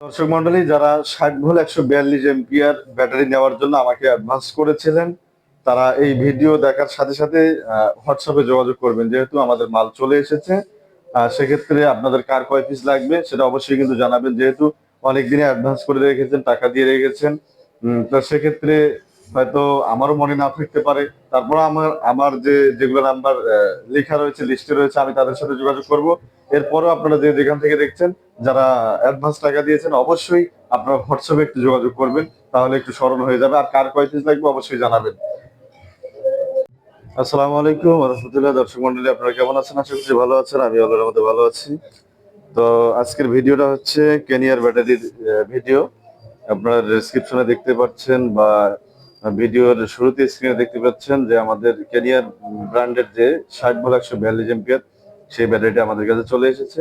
দর্শক মন্ডলী, যারা ষাট ভোল একশো বিয়াল্লিশ এমপিআর ব্যাটারি নেওয়ার জন্য আমাকে অ্যাডভান্স করেছিলেন, তারা এই ভিডিও দেখার সাথে সাথে হোয়াটসঅ্যাপে যোগাযোগ করবেন। যেহেতু আমাদের মাল চলে এসেছে সেক্ষেত্রে আপনাদের কার কয় পিস লাগবে সেটা অবশ্যই কিন্তু জানাবেন। যেহেতু অনেক দিনে অ্যাডভান্স করে রেখেছেন, টাকা দিয়ে রেখেছেন তো সেক্ষেত্রে হয়তো আমারও মনে না থাকতে পারে। তারপর আমার আমার যে, যেগুলো নাম্বার লেখা রয়েছে লিস্টে রয়েছে, আমি তাদের সাথে যোগাযোগ করব। এরপরও আপনারা যে, যেখান থেকে দেখছেন, যারা অ্যাডভান্স টাকা দিয়েছেন, অবশ্যই আপনারা হোয়াটসঅ্যাপে একটু যোগাযোগ করবেন। তাহলে একটু স্মরণ হয়ে যাবে। আর কার কয় পিস লাগবে, অবশ্যই জানাবেন। আসসালামু আলাইকুম, রহমতুল্লাহ। দর্শক মন্ডলী আপনারা কেমন আছেন? আশা করছি ভালো আছেন আমি আল্লাহর মধ্যে ভালো আছি। তো আজকের ভিডিওটা হচ্ছে কেনিয়ার ব্যাটারির ভিডিও। আপনারা ডেসক্রিপশনে দেখতে পাচ্ছেন বা ভিডিওর শুরুতে স্ক্রিনে দেখতে পাচ্ছেন যে আমাদের কেনিয়ার ব্র্যান্ডের যে ষাট ভোল একশো বিয়াল্লিশ সেই ব্যাটারিটা আমাদের কাছে চলে এসেছে।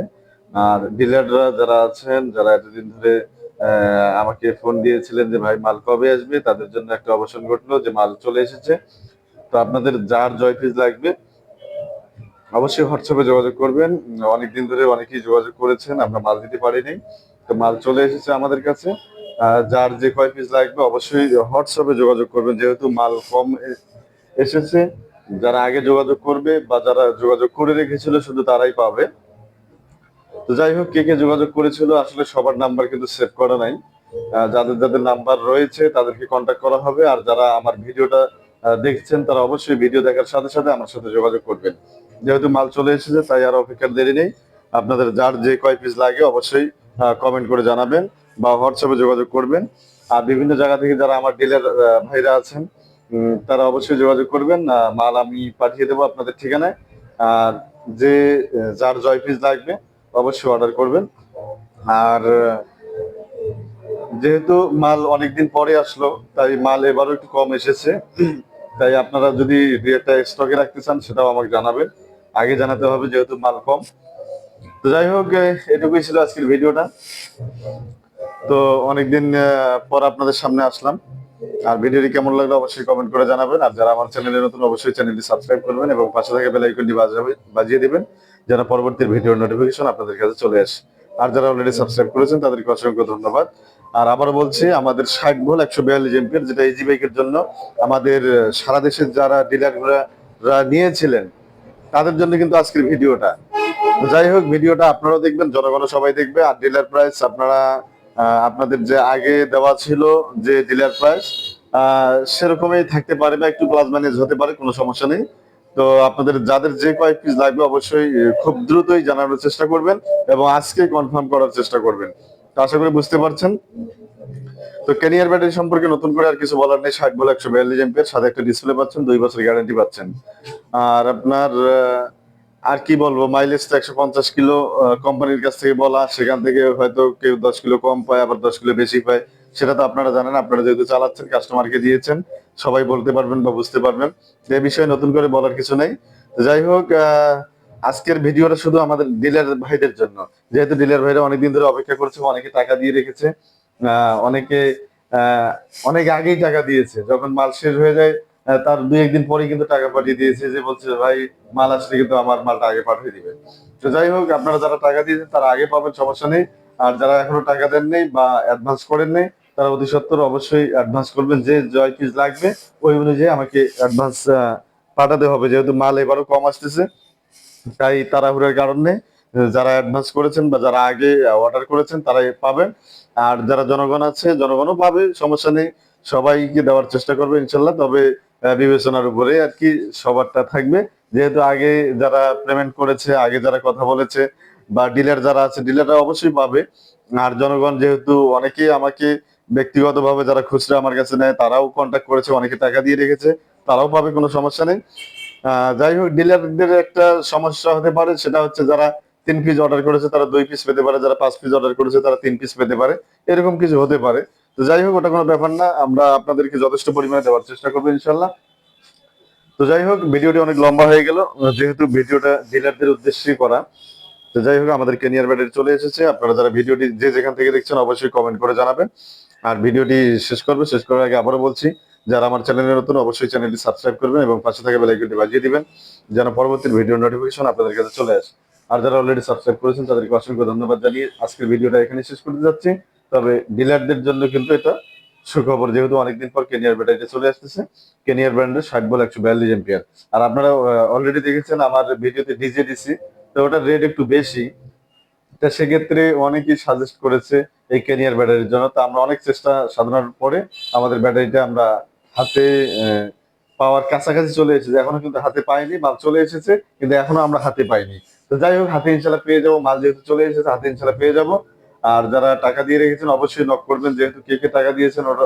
আর ডিলাররা যারা আছেন, যারা এতদিন ধরে আমাকে ফোন দিয়েছিলেন যে, ভাই, মাল কবে আসবে? তাদের জন্য একটা অবসান ঘটলো যে, মাল চলে এসেছে। তো আপনাদের যার জয় পিস লাগবে, অবশ্যই হোয়াটসঅ্যাপে যোগাযোগ করবেন। অনেকদিন ধরে অনেকেই যোগাযোগ করেছেন, আমরা মাল দিতে পারিনি। তো মাল চলে এসেছে আমাদের কাছে। যার যে কয় পিস লাগবে অবশ্যই হোয়াটসঅ্যাপে যোগাযোগ করবেন। যেহেতু মাল কম এসেছে, যারা আগে যোগাযোগ করবে বা যারা যোগাযোগ করে রেখেছিল শুধু তারাই পাবে। তো যাই হোক, কে কে যোগাযোগ করেছিল, আসলে সবার নাম্বার কিন্তু সেভ করা নাই। যাদের যাদের নাম্বার রয়েছে, তাদেরকে কন্ট্যাক্ট করা হবে। আর যারা আমার ভিডিওটা দেখছেন, তারা অবশ্যই ভিডিও দেখার সাথে সাথে আমার সাথে যোগাযোগ করবেন। যেহেতু মাল চলে এসেছে, তাই আর অপেক্ষার দেরি নেই। আপনাদের যার যে কয় পিস লাগে, অবশ্যই কমেন্ট করে জানাবেন। বা হোয়াটসঅ্যাপে যোগাযোগ করবেন। আর বিভিন্ন জায়গা থেকে যারা আমার ডিলার ভাইরা আছেন তারা অবশ্যই যোগাযোগ করবেন। মাল আমি পাঠিয়ে দেবো আপনাদের ঠিকানায়। আর যে যার জয় পিস লাগবে, অবশ্যই অর্ডার করবেন। আর, যেহেতু মাল অনেকদিন পরে আসলো, তাই মাল এবারও একটু কম এসেছে। তাই আপনারা যদি একটা স্টকে রাখতে চান, সেটাও আমাকে জানাবেন। আগে জানাতে হবে যেহেতু মাল কম। তো যাই হোক, এটুকুই ছিল আজকের ভিডিওটা তো অনেকদিন পর আপনাদের সামনে আসলাম। আর ভিডিওটি কেমন লাগল অবশ্যই কমেন্ট করে জানাবেন। আর যারা আমার চ্যানেলে নতুন, অবশ্যই চ্যানেলটি সাবস্ক্রাইব করবেন এবং পাশে থাকা বেল আইকনটি বাজাবে, বাজিয়ে দিবেন, যেন পরবর্তী ভিডিওর নোটিফিকেশন আপনাদের কাছে চলে আসে। আর যারা অলরেডি সাবস্ক্রাইব করেছেন, তাদেরকে অসংখ্য ধন্যবাদ। আর আবার বলছি, আমাদের ষাট ভোল, একশো বিয়াল্লিশ এমপির যেটা ইজি বাইকের জন্য আমাদের সারা দেশের যারা ডিলাররা নিয়েছিলেন, তাদের জন্য কিন্তু আজকের ভিডিওটা। যাই হোক, ভিডিওটা আপনারাও দেখবেন জনগণ সবাই দেখবে। আর ডিলার প্রাইস আপনারা আপনাদের যে আগে দেওয়া ছিল যে ডিলার প্রাইস সেরকমই থাকতে পারে বা একটু প্লাস মাইনাস হতে পারে, কোনো সমস্যা নেই। তো আপনাদের যাদের যে কয়েক পিস লাগবে অবশ্যই খুব দ্রুতই জানানোর চেষ্টা করবেন এবং আজকে কনফার্ম করার চেষ্টা করবেন। তো আশা করি বুঝতে পারছেন। তো ক্যানিয়ার ব্যাটারি সম্পর্কে নতুন করে আর কিছু বলার নেই। ষাট বলে একশো বিয়াল্লিশ এমপিয়ার সাথে একটা ডিসপ্লে পাচ্ছেন, দুই বছর গ্যারান্টি পাচ্ছেন। আর আপনার আর কি বলব মাইলেজ তো একশো পঞ্চাশ কিলো কোম্পানির কাছ থেকে বলা, সেখান থেকে হয়তো কেউ দশ কিলো কম পায়, আবার দশ কিলো বেশি পায়। সেটা তো আপনারা জানেন, আপনারা যেহেতু চালাচ্ছেন কাস্টমারকে দিয়েছেন, সবাই বলতে পারবেন বা বুঝতে পারবেন। এই বিষয়ে নতুন করে বলার কিছু নেই। যাই হোক আজকের ভিডিওটা শুধু আমাদের ডিলার ভাইদের জন্য। যেহেতু ডিলার ভাইরা অনেকদিন ধরে অপেক্ষা করছে, অনেকে টাকা দিয়ে রেখেছে অনেকে অনেক আগেই টাকা দিয়েছে। যখন মাল শেষ হয়ে যায় তার দুই একদিন পরেই কিন্তু টাকা পাঠিয়ে দিয়েছে যে বলছে, ভাই, মাল আসলে কিন্তু আমার মালটা আগে পাঠিয়ে দিবে তো যাই হোক, আপনারা যারা টাকা দিয়েছেন, তারা আগে পাবেন, সমস্যা নেই। আর যারা এখনও টাকা দেন নেই বা অ্যাডভান্স করেন নেই, তারা অতি সত্তর অবশ্যই অ্যাডভান্স করবেন। যে জয় পিস লাগবে, ওই অনুযায়ী আমাকে অ্যাডভান্স পাঠাতে হবে। যেহেতু মাল এবারও কম আসতেছে, তাই তাড়াহুড়োর কারণে যারা অ্যাডভান্স করেছেন বা যারা আগে অর্ডার করেছেন, তারাই পাবেন। আর যারা জনগণ আছে, জনগণও পাবে, সমস্যা নেই। সবাইকে দেওয়ার চেষ্টা করবে, ইনশাল্লাহ। তবে বিবেচনার উপরে আর কি সবারটা থাকবে। যেহেতু আগে যারা পেমেন্ট করেছে, আগে যারা কথা বলেছে বা ডিলার যারা আছে ডিলাররা অবশ্যই পাবে। আর জনগণ যেহেতু অনেকেই আমাকে ব্যক্তিগতভাবে যারা খুচরা আমার কাছে নেয়, তারাও কন্ট্যাক্ট করেছে, অনেকে টাকা দিয়ে রেখেছে, তারাও পাবে, কোনো সমস্যা নেই। যাই হোক ডিলারদের একটা সমস্যা হতে পারে, সেটা হচ্ছে যারা তিন পিস অর্ডার করেছে, তারা দুই পিস পেতে পারে, যারা পাঁচ পিস অর্ডার করেছে, তারা তিন পিস পেতে পারে। এরকম কিছু হতে পারে। তো যাই হোক, ওটা কোনো ব্যাপার না। আমরা আপনাদেরকে যথেষ্ট পরিমাণে দেওয়ার চেষ্টা করব ইনশাল্লাহ তো যাই হোক, ভিডিওটি অনেক লম্বা হয়ে গেল। যেহেতু ভিডিওটা ডিলারদের উদ্দেশ্যে করা, তো যাই হোক, আমাদের কেনিয়ার ব্যাটারি চলে এসেছে। আপনারা যারা ভিডিওটি যে যেখান থেকে দেখছেন, অবশ্যই কমেন্ট করে জানাবেন। আর ভিডিওটি শেষ করবে, শেষ করার আগে আবারও বলছি, যারা আমার চ্যানেলে নতুন, অবশ্যই চ্যানেলটি সাবস্ক্রাইব করবেন এবং পাশে থাকা বেল আইকনটি বাজিয়ে দিবেন, যেন পরবর্তী ভিডিও নোটিফিকেশন আপনাদের কাছে চলে আসে। আর যারা অলরেডি সাবস্ক্রাইব করেছেন, তাদেরকে অসংখ্য ধন্যবাদ জানিয়ে আজকের ভিডিওটা এখানে শেষ করতে যাচ্ছি। তবে ডিলারদের জন্য কিন্তু এটা সুখবর, যেহেতু অনেকদিন পর কেনিয়ার ব্যাটারিটা চলে আসতেছে। কেনিয়ার ব্র্যান্ডের ষাট বল একশো বিয়াল্লিশ এম্পিয়ার আর আপনারা অলরেডি দেখেছেন আমার ভিডিওতে ডিজে দিছি তো ওটার রেট একটু বেশি। তা সেক্ষেত্রে অনেকেই সাজেস্ট করেছে এই কেনিয়ার ব্যাটারির জন্য। তো আমরা অনেক চেষ্টা সাধনার পরে আমাদের ব্যাটারিটা আমরা হাতে পাওয়ার কাছাকাছি চলে এসেছে। এখনও কিন্তু হাতে পাইনি, মাল চলে এসেছে, কিন্তু এখনও আমরা হাতে পাইনি। তো যাই হোক, হাতে ইনশাল্লাহ পেয়ে যাব, মাল যেহেতু চলে এসেছে, হাতে ইনশাল্লাহ পেয়ে যাব। আর যারা টাকা দিয়ে রেখেছেন, অবশ্যই নক করবেন। যেহেতু কে কে টাকা দিয়েছেন ওটা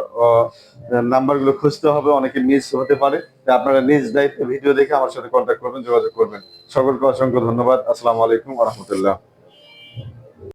নাম্বারগুলো খুঁজতে হবে, অনেকে মিস হতে পারে। আপনারা নিজ দায়িত্বে ভিডিও দেখে আমার সাথে কন্ট্যাক্ট করবেন, যোগাযোগ করবেন। সকলকে অসংখ্য ধন্যবাদ। আসসালামু আলাইকুম রহমতুল্লাহ।